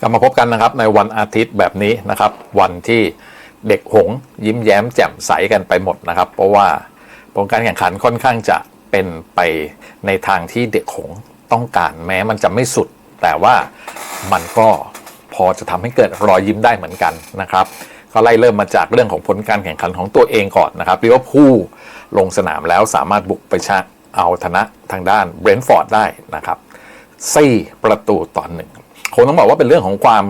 กลับมาพบกันนะครับในวันอาทิตย์แบบนี้นะครับ วันที่เด็กหงยิ้มแย้มแจ่มใสกันไปหมดนะครับ เพราะว่าผลการแข่งขันค่อนข้างจะเป็นไปในทางที่เด็กหงต้องการแม้มันจะไม่สุด แต่ว่ามันก็พอจะทำให้เกิดรอยยิ้มได้เหมือนกันนะครับก็ไล่เริ่มมาจากเรื่องของผลการแข่งขันของตัวเองก่อนนะครับลิเวอร์พูลลงสนามแล้วสามารถบุกไปชนะเอาชนะทางด้านเบรนท์ฟอร์ดได้นะครับ4ประตูต่อหนึ่ง คงต้องบอกว่าเป็นเรื่องของความ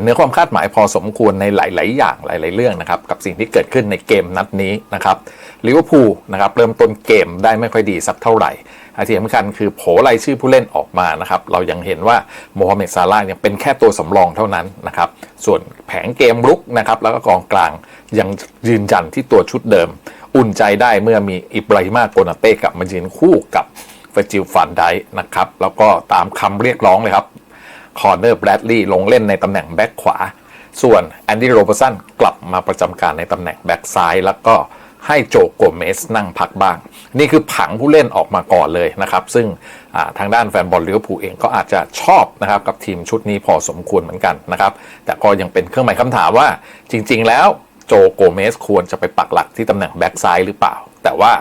เนื้อความคาดหมายพอสมควรในหลาย ๆ อย่างหลาย ๆ เรื่องนะครับกับสิ่งที่เกิดขึ้นในเกมนัดนี้นะครับลิเวอร์พูลนะครับเริ่มต้นเกมได้ไม่ค่อยดีสักเท่าไหร่ที่สำคัญคือโผล่รายชื่อผู้เล่นออกมานะครับเรายังเห็นว่าโมฮัมเหม็ดซาลาห์ยังเป็นแค่ตัวสำรองเท่านั้นนะครับส่วนแผงเกมรุกนะครับแล้วก็กองกลางยังยืนยันที่ตัวชุดเดิม อุ่นใจได้เมื่อมีอิบราฮิมาโกนาเต้กลับมายืนคู่กับเฟอร์จิลฟันไดนะครับแล้วก็ตามคำเรียกร้องเลยครับ คอร์เนอร์แบรดลีย์ลงเล่นในตำแหน่งแบ็คขวา ส่วนแอนดี้โรเบอร์สันกลับมาประจำการในตำแหน่งแบ็คซ้าย แล้วก็ให้โจโกเมสนั่งพักบ้าง นี่คือผังผู้เล่นออกมาก่อนเลยนะครับ ซึ่งทางด้านแฟนบอลลิเวอร์พูลเองก็อาจจะชอบนะครับกับทีมชุดนี้พอสมควรเหมือนกันนะครับ แต่ก็ยังเป็นเครื่องหมายคำถามว่าจริง ๆ แล้วโจโกเมสควรจะไปปักหลักที่ตำแหน่งแบ็คซ้ายหรือเปล่า แต่ว่า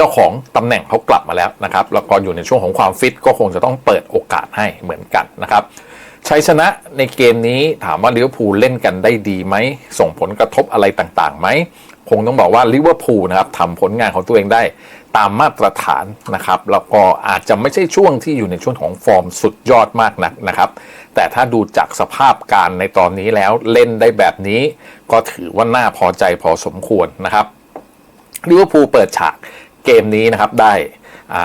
จ้าของตำแหน่งเขากลับมาแล้วนะครับ แล้วก็อยู่ในช่วงของความฟิตก็คงจะต้องเปิดโอกาสให้เหมือนกันนะครับชัยชนะในเกมนี้ถามว่าลิเวอร์พูลเล่นกันได้ดีไหม ส่งผลกระทบอะไรต่างๆไหม คงต้องบอกว่าลิเวอร์พูลนะครับทำผลงานของตัวเองได้ตามมาตรฐานนะครับ แล้วก็อาจจะไม่ใช่ช่วงที่อยู่ในช่วงของฟอร์มสุดยอดมากนักนะครับ แต่ถ้าดูจากสภาพการในตอนนี้แล้วเล่นได้แบบนี้ ก็ถือว่าน่าพอใจพอสมควรนะครับลิเวอร์พูลเปิดฉาก เกมนี้นะครับได้อ่า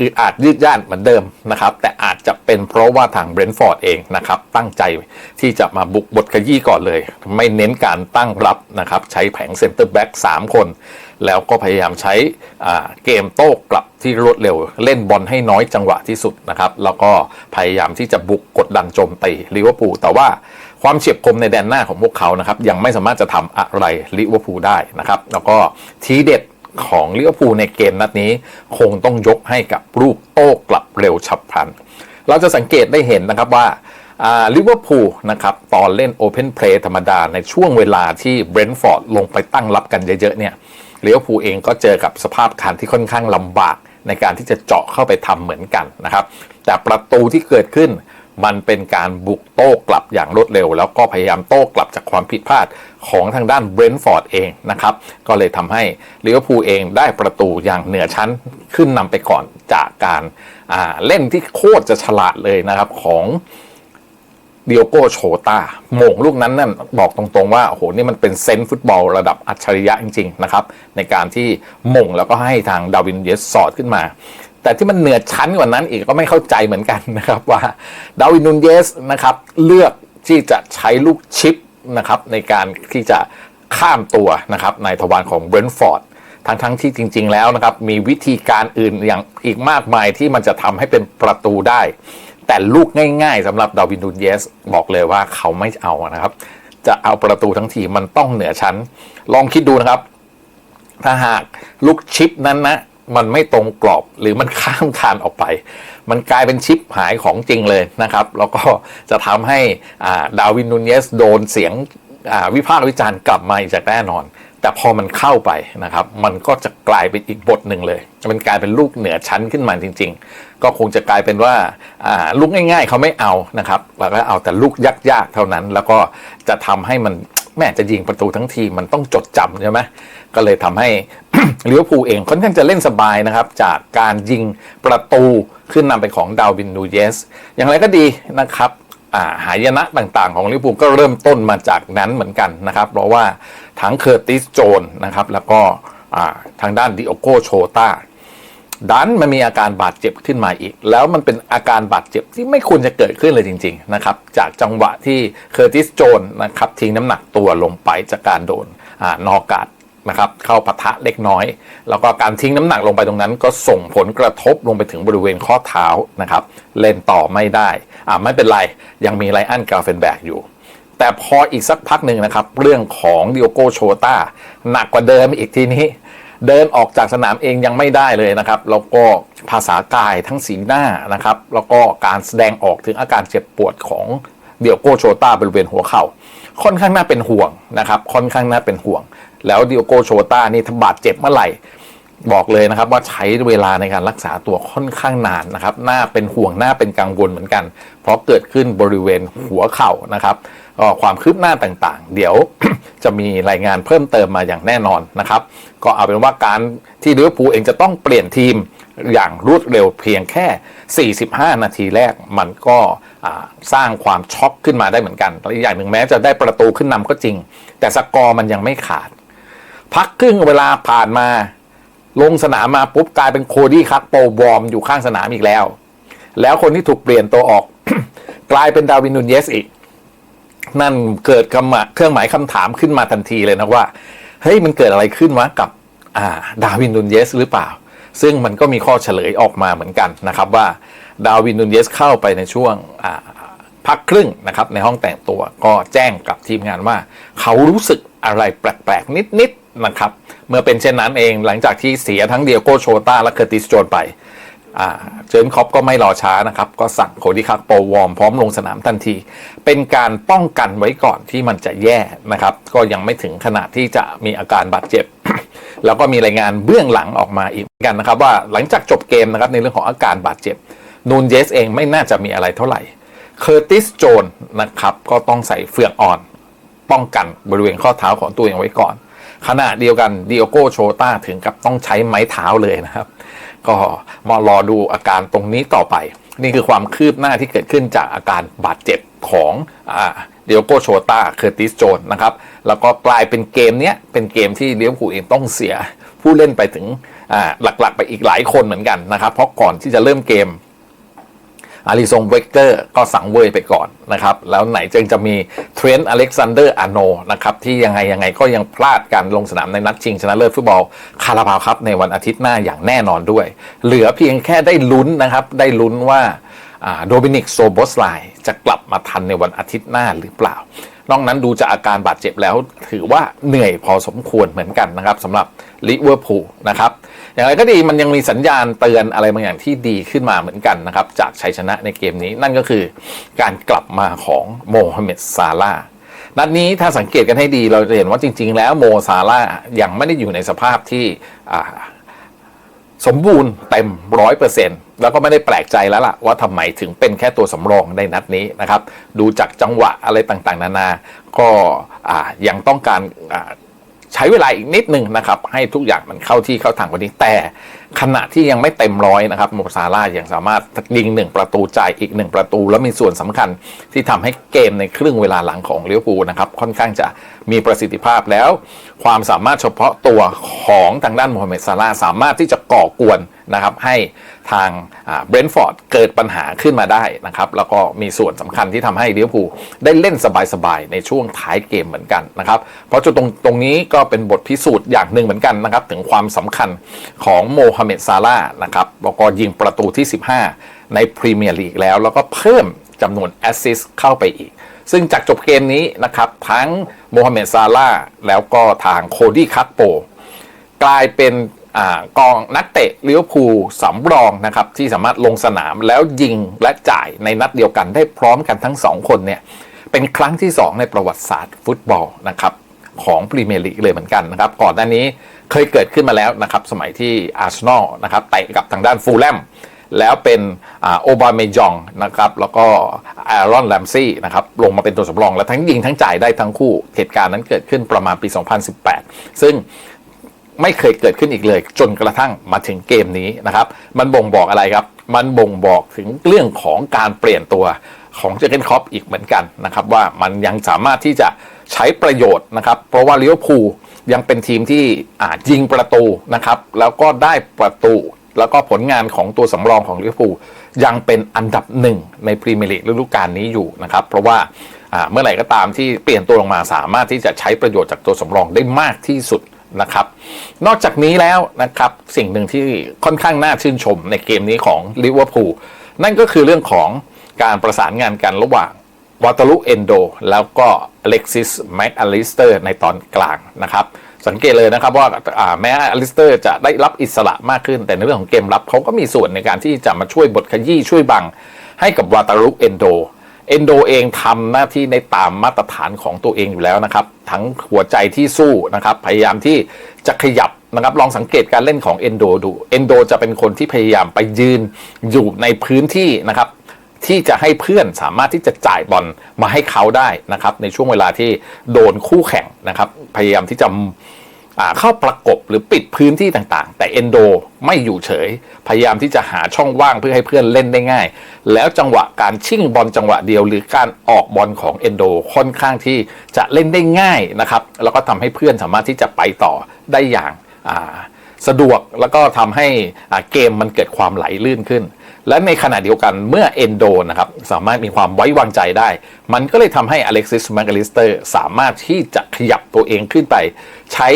อึดอาจยืดย่านเหมือนเดิมนะครับ แต่อาจจะเป็นเพราะว่าทางเบรนท์ฟอร์ดเองนะครับ ตั้งใจที่จะมาบุกบทขยี้ก่อนเลย ไม่เน้นการตั้งรับนะครับ ใช้แผงเซนเตอร์แบ็ก3คน แล้วก็พยายามใช้เกมโต้กลับที่รวดเร็ว เล่นบอลให้น้อยจังหวะที่สุดนะครับ แล้วก็พยายามที่จะบุกกดดันโจมตีลิเวอร์พูลแต่ว่าความเฉียบคมในแดนหน้าของพวกเขานะครับยังไม่สามารถจะทำอะไรลิเวอร์พูลได้นะครับ แล้วก็ทีเด็ด ของลิเวอร์พูลในเกมนัดนี้ คงต้องยกให้กับลูกโต้กลับเร็วฉับพลัน เราจะสังเกตได้เห็นนะครับว่าลิเวอร์พูลนะครับตอนเล่นโอเพนเพลย์ธรรมดา ในช่วงเวลาที่เบรนท์ฟอร์ดลงไปตั้งรับกันเยอะๆเนี่ยลิเวอร์พูลเองก็เจอกับสภาพคันที่ค่อนข้างลำบากในการที่จะเจาะเข้าไปทำเหมือนกันนะครับ แต่ประตูที่เกิดขึ้น มันเป็นการบุกโต้กลับอย่างรวดเร็ว แล้วก็พยายามโต้กลับจากความผิดพลาดของทางด้านเบรนท์ฟอร์ดเองนะครับ ก็เลยทำให้ลิเวอร์พูลเองได้ประตูอย่างเหนือชั้นขึ้นนำไปก่อนจากการเล่นที่โคตรจะฉลาดเลยนะครับของเดียโกโชตาโมงลูกนั้นนั่นบอกตรงๆว่าโอ้โหนี่มันเป็นเซนต์ฟุตบอลระดับอัจฉริยะจริง ๆ นะครับ ในการที่มงแล้วก็ให้ทางดาวินเยสสอดขึ้นมา แต่ที่มันเหนือชั้นกว่านั้นอีกก็ไม่เข้าใจเหมือนกันนะครับว่าดาวินนูนเยสนะครับเลือกที่จะใช้ลูกชิปนะครับในการที่จะข้ามตัวนะครับในทวารของเบรนท์ฟอร์ดทั้งทั้งที่จริง ๆ แล้วนะครับมีวิธีการอื่นอย่างอีกมากมายที่มันจะทำให้เป็นประตูได้ แต่ลูกง่าย ๆสำหรับดาวินนูนเยส บอกเลยว่าเขาไม่เอานะครับ จะเอาประตูทั้งทีมันต้องเหนือชั้น ลองคิดดูนะครับ ถ้าหากลูกชิปนั้นนะ มันไม่ตรงกรอบหรือมันข้ามคานออกไป มันกลายเป็นชิปหายของจริงเลยนะครับ แล้วก็จะทำให้ดาวินนูเยสโดนเสียงวิพากษ์วิจารณ์กลับมาอีกจากแน่นอน แต่พอมันเข้าไปนะครับ มันก็จะกลายเป็นอีกบทหนึ่งเลย มันกลายเป็นลูกเหนือชั้นขึ้นมาจริง ๆ ก็คงจะกลายเป็นว่าลูกง่าย ๆ เขาไม่เอานะครับแล้วก็เอาแต่ลูกยากๆเท่านั้น แล้วก็จะทำให้มัน แม่จะยิงประตูทั้งทีมันต้องจดจำใช่ไหมก็เลยทำให้ลิเวอร์พูลเองค่อนข้างจะเล่นสบายนะครับ จากการยิงประตูขึ้นนำเป็นของดาวินนูเยส อย่างไรก็ดีนะครับหายนะต่างๆ ของลิเวอร์พูลก็เริ่มต้นมาจากนั้นเหมือนกันนะครับ เพราะว่าทั้งเคอร์ติสโจนนะครับแล้วก็ทางด้านดิโอโกโชตา ดันมันมีอาการบาดเจ็บขึ้นมาอีก แล้วมันเป็นอาการบาดเจ็บที่ไม่ควรจะเกิดขึ้นเลยจริง ๆ นะครับ จากจังหวะที่เคอร์ติสโจนนะครับทิ้งน้ำหนักตัวลงไปจากการโดนอนอกาดนะครับเข้าปะทะเล็กน้อย แล้วก็การทิ้งน้ำหนักลงไปตรงนั้น ก็ส่งผลกระทบลงไปถึงบริเวณข้อเท้านะครับเล่นต่อไม่ได้อ่าไม่เป็นไร ยังมีไลอันกาเฟนแบกอยู่ แต่พออีกสักพักหนึ่งนะครับ เรื่องของดิโอโกโชตาหนักกว่าเดิมอีกทีนี้ เดินออกจากสนามเองยังไม่ได้เลยนะครับ แล้วก็ภาษากายทั้งสีหน้านะครับ แล้วก็การแสดงออกถึงอาการเจ็บปวดของเดียโกโชต้าบริเวณหัวเข่าค่อนข้างน่าเป็นห่วงนะครับ ค่อนข้างน่าเป็นห่วง แล้วเดียโกโชต้านี่ถ้าบาดเจ็บเมื่อไหร่บอกเลยนะครับว่าใช้เวลาในการรักษาตัวค่อนข้างนานนะครับน่าเป็นห่วงน่าเป็นกังวลเหมือนกัน เพราะเกิดขึ้นบริเวณหัวเข่านะครับก็ความคืบหน้าต่างๆ เดี๋ยว จะมีรายงานเพิ่มเติมมาอย่างแน่นอนนะครับ ก็เอาเป็นว่าการที่ลิเวอร์พูลเองจะต้องเปลี่ยนทีมอย่างรวดเร็วเพียงแค่ 45 นาทีแรกมันก็สร้างความช็อกขึ้นมาได้เหมือนกันและอีกอย่างหนึ่งแม้จะได้ประตูขึ้นนำก็จริง แต่สกอร์มันยังไม่ขาด พักครึ่งเวลาผ่านมา ลงสนามมาปุ๊บกลายเป็นโคดี้คักโปวอร์มอยู่ข้างสนามอีกแล้ว แล้วคนที่ถูกเปลี่ยนตัวออก กลายเป็นดาวินนูนเยสอีก นั่นเกิดคำเครื่องหมายคำถามขึ้นมาทันทีเลยนะว่าเฮ้ยมันเกิดอะไรขึ้นวะกับาดาวินนูนเยสหรือเปล่า ซึ่งมันก็มีข้อเฉลยออกมาเหมือนกันนะครับว่าดาวินนูนเยสเข้าไปในช่วงพักครึ่งนะครับในห้องแต่งตัวก็แจ้งกับทีมงานว่า เขารู้สึกอะไรแปลกๆ นิดๆนะครับ เมื่อเป็นเช่นนั้นเองหลังจากที่เสียทั้งเดียโกโชตาและเคอร์ติสโจนไป เจิร์นคอปก็ไม่รอช้านะครับ ก็สั่งโคดิคักโปวอร์มพร้อมลงสนามทันที เป็นการป้องกันไว้ก่อนที่มันจะแย่นะครับ ก็ยังไม่ถึงขนาดที่จะมีอาการบาดเจ็บ แล้วก็มีรายงานเบื้องหลังออกมาอีกกันนะครับ ว่าหลังจากจบเกมนะครับในเรื่องของอาการบาดเจ็บนูนเยสเองไม่น่าจะมีอะไรเท่าไหร่เคอร์ติสโจนนะครับก็ต้องใส่เฟือกอ่อน ป้องกันบริเวณข้อเท้าของตัวเองไว้ก่อน ขณะเดียวกันดิโอโกโชตาถึงกับต้องใช้ไม้เท้าเลยนะครับ ก็มารอดูอาการตรงนี้ต่อไป นี่คือความคืบหน้าที่เกิดขึ้นจากอาการบาดเจ็บของเดียโกโชตาเคอร์ติสโจนนะครับ แล้วก็กลายเป็นเกมเนี้ยเป็นเกมที่เลี้ยวผูเองต้องเสีย ผู้เล่นไปถึงหลักๆ ไปอีกหลายคนเหมือนกันนะครับ เพราะก่อนที่จะเริ่มเกม อาริซงเวกเกอร์ก็สังเวยไปก่อนนะครับ แล้วไหนจึงจะมีเทรนต์อเล็กซานเดอร์อาโนนะครับที่ยังไงยังไงก็ยังพลาดการลงสนามในนัดชิงชนะเลิศฟุตบอลคาราบาวครับในวันอาทิตย์หน้าอย่างแน่นอนด้วย เหลือเพียงแค่ได้ลุ้นนะครับได้ลุ้นว่าโดมินิกโซโบสไลจะกลับมาทันในวันอาทิตย์หน้าหรือเปล่านอกนั้นดูจากอาการบาดเจ็บแล้ว ถือว่าเหนื่อยพอสมควรเหมือนกันนะครับสำหรับลิเวอร์พูลนะครับ อย่างไรก็ดีมันยังมีสัญญาณเตือนอะไรบางอย่างที่ดีขึ้นมาเหมือนกันนะครับ จากชัยชนะในเกมนี้นั่นก็คือการกลับมาของโมฮัมเหม็ดซาลานัดนี้ถ้าสังเกตกันให้ดีเราจะเห็นว่าจริง ๆ แล้วโมซาลายังไม่ได้อยู่ในสภาพที่สมบูรณ์เต็มร้อยเปอร์เซ็นต์แล้วก็ไม่ได้แปลกใจแล้วล่ะว่าทำไมถึงเป็นแค่ตัวสำรองในนัดนี้นะครับ ดูจากจังหวะอะไรต่างๆ นานา ก็ยังต้องการ ใช้เวลาอีกนิดหนึ่งนะครับ ให้ทุกอย่างมันเข้าที่เข้าทางกว่านี้แต่ ขณะที่ยังไม่เต็มร้อยนะครับโมซาร่ายังสามารถยิงหนึ่งประตูจ่ายอีกหนึ่งประตู แล้วมีส่วนสำคัญที่ทำให้เกมในครึ่งเวลาหลังของเลี้ยวปูนะครับค่อนข้างจะมีประสิทธิภาพแล้ว ความสามารถเฉพาะตัวของทางด้านโมฮัมเหม็ดซาร่าสามารถที่จะก่อกวนนะครับให้ทางเบรนท์ฟอร์ดเกิดปัญหาขึ้นมาได้นะครับ แล้วก็มีส่วนสำคัญที่ทำให้เลี้ยวปูได้เล่นสบายๆ ในช่วงท้ายเกมเหมือนกันนะครับ เพราะจุดตรงตรงนี้ก็เป็นบทพิสูจน์อย่างหนึ่งเหมือนกันนะครับ ถึงความสำคัญของโมฮัมเหม็ดซาร่านะครับแล้วก็ยิงประตูที่ 15 ในพรีเมียร์ลีกแล้ว แล้วก็เพิ่มจำนวนแอสซิสต์เข้าไปอีก ซึ่งจากจบเกมนี้นะครับ ทั้งโมฮัมเหม็ดซาร่าแล้วก็ทางโคดี้คัตโปกลายเป็นกองนักเตะเลิเวอร์พูลสำรองนะครับ ที่สามารถลงสนามแล้วยิงและจ่ายในนัดเดียวกันได้พร้อมกันทั้งสองคนเนี่ยเป็นครั้งที่ 2 ในประวัติศาสตร์ฟุตบอลนะครับ ของพรีเมียร์ลีกเลยเหมือนกันนะครับ ก่อนหน้านี้เคยเกิดขึ้นมาแล้วนะครับสมัยที่อาร์เซนอลนะครับเตะกับทางด้านฟูลแลมแล้วเป็นโอบาเมยองนะครับแล้วก็แอรอนแลมซี่นะครับลงมาเป็นตัวสำรอง และทั้งยิงทั้งจ่ายได้ทั้งคู่ เหตุการณ์นั้นเกิดขึ้นประมาณปี 2018 ซึ่งไม่เคยเกิดขึ้นอีกเลย จนกระทั่งมาถึงเกมนี้นะครับ มันบ่งบอกอะไรครับ มันบ่งบอกถึงเรื่องของการเปลี่ยนตัว ของเจเกนคอปอีกเหมือนกันนะครับว่ามันยังสามารถที่จะใช้ประโยชน์นะครับ เพราะว่าลิเวอร์พูลยังเป็นทีมที่อาจยิงประตูนะครับ แล้วก็ได้ประตูแล้วก็ผลงานของตัวสำรองของลิเวอร์พูลยังเป็นอันดับหนึ่งในพรีเมียร์ลีกฤดูกาลนี้อยู่นะครับ เพราะว่าเมื่อไหร่ก็ตามที่เปลี่ยนตัวลงมาสามารถที่จะใช้ประโยชน์จากตัวสำรองได้มากที่สุดนะครับ นอกจากนี้แล้วนะครับสิ่งหนึ่งที่ค่อนข้างน่าชื่นชมในเกมนี้ของลิเวอร์พูลนั่นก็คือเรื่องของ การประสานงานกันระหว่างวาตาลุเอนโดแล้วก็อเล็กซิสแม็กอลิสเตอร์ในตอนกลางนะครับ สังเกตเลยนะครับว่าแม้อลิสเตอร์จะได้รับอิสระมากขึ้น แต่ในเรื่องของเกมรับเขาก็มีส่วนในการที่จะมาช่วยบทขยี้ช่วยบัง ให้กับวาตารุเอนโดเอนโดเองทำหน้าที่ในตามมาตรฐานของตัวเองอยู่แล้วนะครับ ทั้งหัวใจที่สู้นะครับ พยายามที่จะขยับนะครับลองสังเกตการเล่นของเอนโดดูเอนโดจะเป็นคนที่พยายามไปยืนอยู่ในพื้นที่นะครับ ที่จะให้เพื่อนสามารถที่จะจ่ายบอลมาให้เขาได้นะครับในช่วงเวลาที่โดนคู่แข่งนะครับพยายามที่จะเข้าประกบหรือปิดพื้นที่ต่างๆ แต่เอนโดไม่อยู่เฉย พยายามที่จะหาช่องว่างเพื่อให้เพื่อนเล่นได้ง่าย แล้วจังหวะการชิ่งบอลจังหวะเดียว หรือการออกบอลของเอนโดค่อนข้างที่จะเล่นได้ง่ายนะครับแล้วก็ทำให้เพื่อนสามารถที่จะไปต่อได้อย่างสะดวกแล้วก็ทำให้เกมมันเกิดความไหลลื่นขึ้น และในขณะเดียวกันเมื่อเอนโดนะครับสามารถมีความไว้วางใจได้ มันก็เลยทำให้อเล็กซิสแมกลิสเตอร์สามารถที่จะขยับตัวเองขึ้นไป ใช้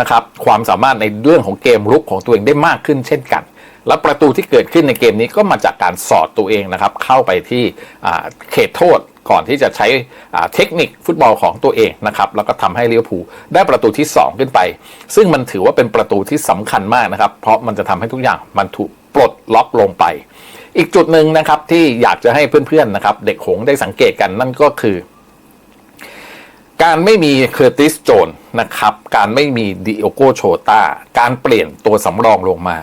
นะครับความสามารถในเรื่องของเกมรุกของตัวเองได้มากขึ้นเช่นกัน และประตูที่เกิดขึ้นในเกมนี้ก็มาจากการสอดตัวเองนะครับเข้าไปที่เขตโทษก่อนที่จะใช้เทคนิคฟุตบอลของตัวเองนะครับแล้วก็ทำให้ลิเวอร์พูลได้ประตูที่ 2 ขึ้นไป ซึ่งมันถือว่าเป็นประตูที่สำคัญมากนะครับ เพราะมันจะทำให้ทุกอย่างมันถูก ปลดล็อกลงไป อีกจุดหนึ่งนะครับที่อยากจะให้เพื่อนๆนะครับ เด็กหงส์ได้สังเกตกันนั่นก็คือ การไม่มีเคอร์ติสโจนนะครับ การไม่มีดิโอโกโชตาการเปลี่ยนตัวสำรองลงมา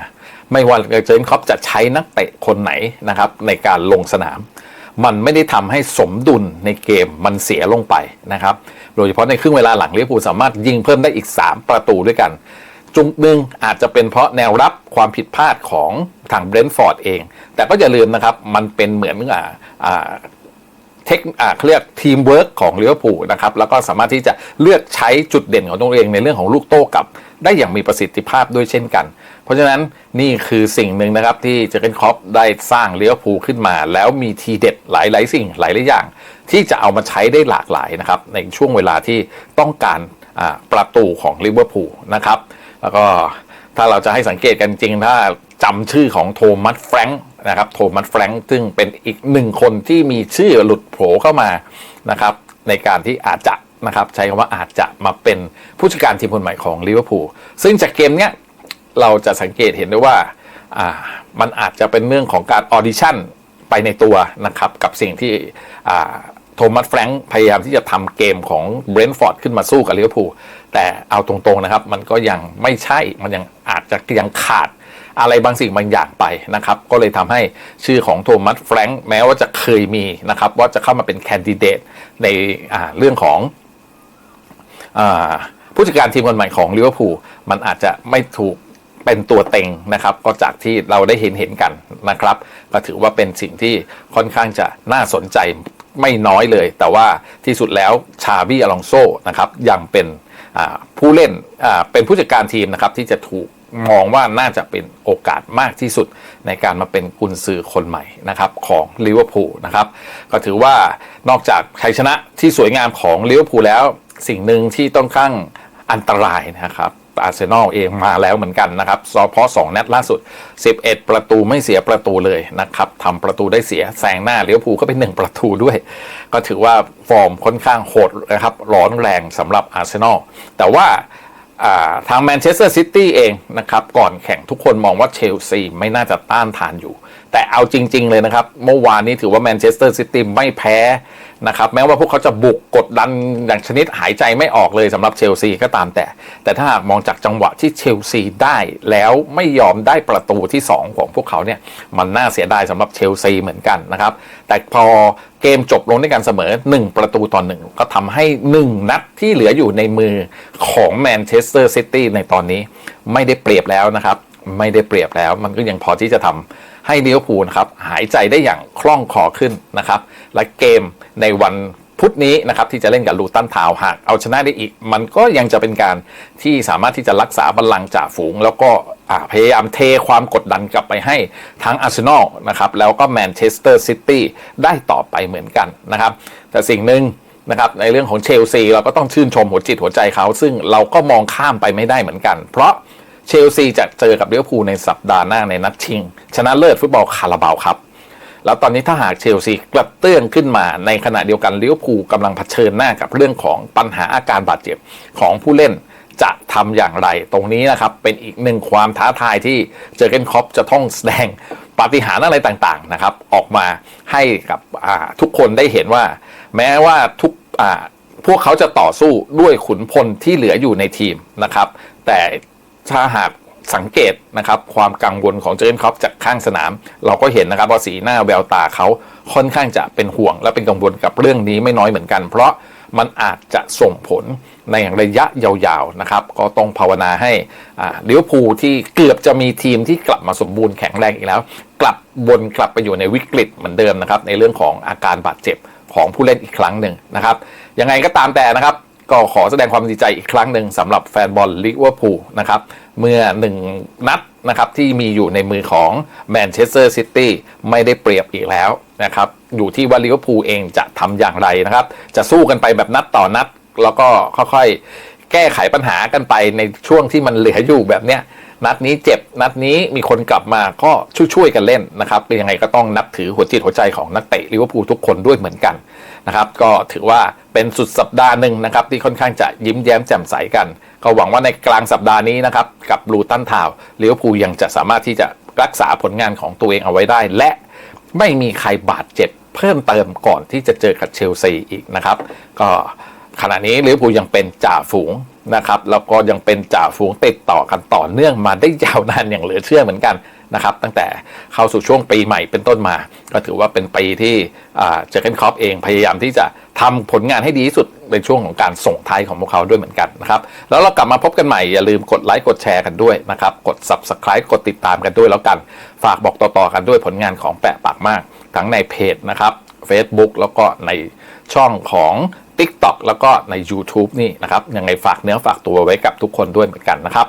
ไม่ว่าเจนคอปจะใช้นักเตะคนไหนนะครับ ในการลงสนามมันไม่ได้ทำให้สมดุลในเกมมันเสียลงไปนะครับ โดยเฉพาะในครึ่งเวลาหลังลิเวอร์พูลสามารถยิงเพิ่มได้อีก 3 ประตูด้วยกัน จุดหนึ่งอาจจะเป็นเพราะแนวรับความผิดพลาดของทางเบรนท์ฟอร์ดเอง แต่ก็อย่าลืมนะครับ มันเป็นเหมือนอ่าเทคอ่าเรียกทีมเวิร์กของลิเวอร์พูลนะครับ แล้วก็สามารถที่จะเลือกใช้จุดเด่นของตัวเองในเรื่องของลูกโต้กลับ ได้อย่างมีประสิทธิภาพด้วยเช่นกัน เพราะฉะนั้นนี่คือสิ่งหนึ่งนะครับที่เจอร์เกนคอปได้สร้างลิเวอร์พูลขึ้นมา แล้วมีทีเด็ดหลาย ๆ สิ่งหลาย ๆ อย่าง ที่จะเอามาใช้ได้หลากหลายนะครับในช่วงเวลาที่ต้องการประตูของลิเวอร์พูลนะครับ แล้วก็ถ้าเราจะให้สังเกตกันจริงถ้าจำชื่อของโทมัสแฟรงค์นะครับโทมัสแฟรงค์ซึ่งเป็นอีกหนึ่งคนที่มีชื่อหลุดโผล่เข้ามานะครับในการที่อาจจะนะครับใช้คำว่าอาจจะมาเป็นผู้จัดการทีมคนใหม่ของลิเวอร์พูลซึ่งจากเกมเนี้ยเราจะสังเกตเห็นได้ว่ามันอาจจะเป็นเรื่องของการออดิชั่นไปในตัวนะครับกับสิ่งที่โทมัสแฟรงค์พยายามที่จะทำเกมของเบรนท์ฟอร์ดขึ้นมาสู้กับลิเวอร์พูล แต่เอาตรงๆนะครับ มันก็ยังไม่ใช่มันยังอาจจะยังขาดอะไรบางสิ่งบางอย่างไปนะครับ ก็เลยทำให้ชื่อของโทมัสแฟรงค์แม้ว่าจะเคยมีนะครับ ว่าจะเข้ามาเป็นแคนดิเดตในเรื่องของอผู้จัดการทีมคนใหม่ของลิเวอร์พูลมันอาจจะไม่ถูกเป็นตัวเต็งนะครับ ก็จากที่เราได้เห็นเห็นกันนะครับ ก็ถือว่าเป็นสิ่งที่ค่อนข้างจะน่าสนใจไม่น้อยเลย แต่ว่าที่สุดแล้วชาบี้อลองโซนะครับยังเป็น ผู้เล่นเป็นผู้จัดการทีมนะครับที่จะถูกมองว่าน่าจะเป็นโอกาสมากที่สุดในการมาเป็นกุนซือคนใหม่นะครับของลิเวอร์พูลนะครับก็ถือว่านอกจากชัยชนะที่สวยงามของลิเวอร์พูลแล้ว สิ่งหนึ่งที่ต้องข้างอันตรายนะครับ อาร์เซนอลเองมาแล้วเหมือนกันนะครับเพราะ2นัดล่าสุด 11 ประตูไม่เสียประตูเลยนะครับทำประตูได้เสียแซงหน้าเลิเวอร์พูก็เป็น 1 ประตูด้วย ก็ถือว่าฟอร์มค่อนข้างโหดนะครับร้อนแรงสำหรับอาร์เซนอลแต่ว่าทางแมนเชสเตอร์ซิตี้เองนะครับก่อนแข่งทุกคนมองว่าเชลซีไม่น่าจะต้านทานอยู่แต่เอาจริง ๆ เลยนะครับ เมื่อวานนี้ถือว่าแมนเชสเตอร์ซิตี้ไม่แพ้นะครับแม้ว่าพวกเขาจะบุกกดดันอย่างชนิดหายใจไม่ออกเลยสำหรับเชลซีก็ตามแต่ แต่ถ้าหากมองจากจังหวะที่เชลซีได้แล้วไม่ยอมได้ประตูที่ 2 ของพวกเขาเนี่ยมันน่าเสียดายสำหรับเชลซีเหมือนกันนะครับ แต่พอเกมจบลงด้วยการเสมอ 1 ประตูต่อหนึ่งก็ทำให้ 1 นัดที่เหลืออยู่ในมือของแมนเชสเตอร์ซิตี้ในตอนนี้ไม่ได้เปรียบแล้วนะครับ ไม่ได้เปรียบแล้วมันก็ยังพอที่จะทำ ให้ลิเวอร์พูลนะครับหายใจได้อย่างคล่องคอขึ้นนะครับ และเกมในวันพุธนี้นะครับที่จะเล่นกับลูตันทาวน์หากเอาชนะได้อีก มันก็ยังจะเป็นการที่สามารถที่จะรักษาบัลลังก์จ่าฝูง แล้วก็พยายามเทความกดดันกลับไปให้ทั้งอาร์เซนอลนะครับแล้วก็แมนเชสเตอร์ซิตี้ได้ต่อไปเหมือนกันนะครับ แต่สิ่งหนึ่งนะครับในเรื่องของเชลซีเราก็ต้องชื่นชมหัวจิตหัวใจเขา ซึ่งเราก็มองข้ามไปไม่ได้เหมือนกัน เพราะ เชลซีจะเจอกับเลิเวอร์พูในสัปดาห์หน้าในนัดชิง ชนะเลิศฟุตบอลคาราบาวครับ แล้วตอนนี้ถ้าหากเชลซีกระเตื้องขึ้นมาในขณะเดียวกันเลิเวอร์พูกำลังเผชิญหน้ากับเรื่องของปัญหาอาการบาดเจ็บของผู้เล่นจะทำอย่างไรตรงนี้นะครับ เป็นอีกหนึ่งความท้าทายที่เจอเกนคอปจะต้องแสดงปาฏิหาริย์อะไรต่างๆนะครับ ออกมาให้กับทุกคนได้เห็นว่า แม้ว่าทุกพวกเขาจะต่อสู้ด้วยขุนพลที่เหลืออยู่ในทีมนะครับ แต่ ถ้าหากสังเกตนะครับความกังวลของเจอร์เกนคล็อปจากข้างสนาม เราก็เห็นนะครับว่าสีหน้าแววตาเขาค่อนข้างจะเป็นห่วง และเป็นกังวลกับเรื่องนี้ไม่น้อยเหมือนกัน เพราะมันอาจจะส่งผลในระยะยาวๆนะครับ ก็ต้องภาวนาให้ลิเวอร์พูลที่เกือบจะมีทีมที่กลับมาสมบูรณ์แข็งแรงอีกแล้ว กลับวนกลับไปอยู่ในวิกฤตเหมือนเดิมนะครับในเรื่องของอาการบาดเจ็บของผู้เล่นอีกครั้งหนึ่งนะครับยังไงก็ตามแต่นะครับ ก็ขอแสดงความดีใจอีกครั้งหนึ่งสำหรับแฟนบอลลิเวอร์พูลนะครับ เมื่อหนึ่งนัดนะครับที่มีอยู่ในมือของแมนเชสเตอร์ซิตี้ไม่ได้เปรียบอีกแล้วนะครับอยู่ที่ว่าลิเวอร์พูลเองจะทำอย่างไรนะครับ จะสู้กันไปแบบนัดต่อนัด แล้วก็ค่อยๆ แก้ไขปัญหากันไปในช่วงที่มันเหลืออยู่แบบเนี้ย นัดนี้เจ็บนัดนี้มีคนกลับมาก็ช่วยๆกันเล่นนะครับเป็นยังไงก็ต้องนับถือหัวจิตหัวใจของนักเตะลิเวอร์พูลทุกคนด้วยเหมือนกันนะครับก็ถือว่าเป็นสุดสัปดาห์หนึ่งนะครับที่ค่อนข้างจะยิ้มแย้มแจ่มใสกันก็หวังว่าในกลางสัปดาห์นี้นะครับกับบลูตันทาวลิเวอร์พูลยังจะสามารถที่จะรักษาผลงานของตัวเองเอาไว้ได้ และไม่มีใครบาดเจ็บเพิ่มเติมก่อนที่จะเจอกับเชลซีอีกนะครับ ก็ ขณะนี้ลิเวอร์พูลยังเป็นจ่าฝูงนะครับแล้วก็ยังเป็นจ่าฝูงติดต่อกันต่อเนื่องมาได้ยาวนานอย่างเหลือเชื่อเหมือนกันนะครับ ตั้งแต่เข้าสู่ช่วงปีใหม่เป็นต้นมา ก็ถือว่าเป็นปีที่เจอเกนคอปเองพยายามที่จะทำผลงานให้ดีที่สุดในช่วงของการส่งท้ายของพวกเขาด้วยเหมือนกันนะครับ แล้วเรากลับมาพบกันใหม่ อย่าลืมกดไลค์กดแชร์กันด้วยนะครับ กด subscribe กดติดตามกันด้วยแล้วกัน ฝากบอกต่อๆกันด้วยผลงานของแปะปากมาก ทั้งในเพจนะครับ Facebook แล้วก็ในช่องของ TikTok แล้วก็ใน YouTube นี่นะครับยังไงฝากเนื้อฝากตัวไว้กับทุกคนด้วยเหมือนกันนะครับ